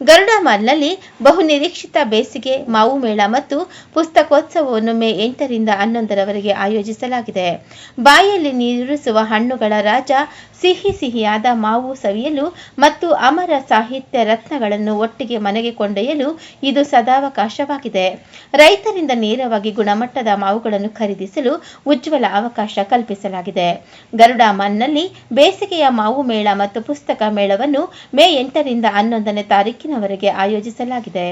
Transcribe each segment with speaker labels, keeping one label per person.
Speaker 1: ಗರುಡ ಮಾಲ್ನಲ್ಲಿ ಬಹುನಿರೀಕ್ಷಿತ ಬೇಸಿಗೆ, ಮಾವು ಮೇಳ ಮತ್ತು ಪುಸ್ತಕೋತ್ಸವವನ್ನು ಮೇ ಎಂಟರಿಂದ ಹನ್ನೊಂದರವರೆಗೆ ಆಯೋಜಿಸಲಾಗಿದೆ. ಬಾಯಲ್ಲಿ ನೀರಿಸುವ ಹಣ್ಣುಗಳ ರಾಜ, ಸಿಹಿ ಸಿಹಿಯಾದ ಮಾವು ಸವಿಯಲು ಮತ್ತು ಅಮರ ಸಾಹಿತ್ಯ ರತ್ನಗಳನ್ನು ಒಟ್ಟಿಗೆ ಮನೆಗೆ ಕೊಂಡೊಯ್ಯಲು ಇದು ಸದಾವಕಾಶವಾಗಿದೆ. ರೈತರಿಂದ ನೇರವಾಗಿ ಗುಣಮಟ್ಟದ ಮಾವುಗಳನ್ನು ಖರೀದಿಸಲು ಉಜ್ವಲ ಅವಕಾಶ ಕಲ್ಪಿಸಲಾಗಿದೆ. ಗರುಡ ಮನ್ನಲ್ಲಿ ಬೇಸಿಗೆಯ ಮಾವು ಮೇಳ ಮತ್ತು ಪುಸ್ತಕ ಮೇಳವನ್ನು ಮೇ ಎಂಟರಿಂದ ಹನ್ನೊಂದನೇ ತಾರೀಕಿನವರೆಗೆ ಆಯೋಜಿಸಲಾಗಿದೆ.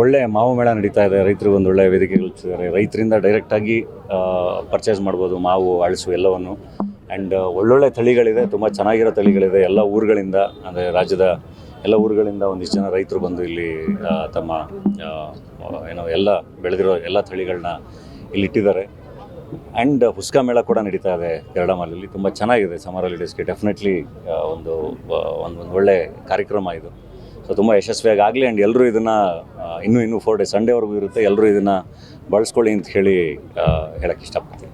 Speaker 2: ಒಳ್ಳೆ ಮಾವು ಮೇಳ ನಡೀತಾ ಇದೆ. ರೈತರಿಗೆ ಒಂದು ಒಳ್ಳೆಯ ವೇದಿಕೆ ಕಲ್ಪಿಸಿದ್ದಾರೆ ರೈತರಿಂದ ಡೈರೆಕ್ಟಾಗಿ ಪರ್ಚೇಸ್ ಮಾಡ್ಬೋದು ಮಾವು, ಅಳಸು ಎಲ್ಲವನ್ನು. ಆ್ಯಂಡ್ ಒಳ್ಳೊಳ್ಳೆ ತಳಿಗಳಿದೆ, ತುಂಬ ಚೆನ್ನಾಗಿರೋ ತಳಿಗಳಿದೆ ಎಲ್ಲ ಊರುಗಳಿಂದ, ಅಂದರೆ ರಾಜ್ಯದ ಎಲ್ಲ ಊರುಗಳಿಂದ ಒಂದಿಷ್ಟು ಜನ ರೈತರು ಬಂದು ಇಲ್ಲಿ ತಮ್ಮ ಏನೋ ಎಲ್ಲ ಬೆಳೆದಿರೋ ಎಲ್ಲ ತಳಿಗಳನ್ನ ಇಲ್ಲಿ ಇಟ್ಟಿದ್ದಾರೆ. ಆ್ಯಂಡ್ ಹುಸ್ಕ ಮೇಳ ಕೂಡ ನಡೀತಾ ಇದೆ ಎರಡಮಲ್ಲಿ ತುಂಬ ಚೆನ್ನಾಗಿದೆ. ಸಮ್ಮರ್ ಹಾಲಿಡೇಸ್ಗೆ ಡೆಫಿನೆಟ್ಲಿ ಒಂದು ಒಂದು ಒಂದು ಒಳ್ಳೆ ಕಾರ್ಯಕ್ರಮ ಇದು. ಸೊ ತುಂಬ ಯಶಸ್ವಿಯಾಗಿ ಆಗಲಿ ಆ್ಯಂಡ್ ಎಲ್ಲರೂ ಇದನ್ನು ಇನ್ನೂ ಇನ್ನೂ ಫೋರ್ ಡೇಸ್ ಸಂಡೇವರೆಗೂ ಇರುತ್ತೆ. ಎಲ್ಲರೂ ಇದನ್ನು ಬಳಸ್ಕೊಳ್ಳಿ ಅಂತ ಹೇಳಿ ಹೇಳೋಕ್ಕೆ ಇಷ್ಟಪಡ್ತೀನಿ.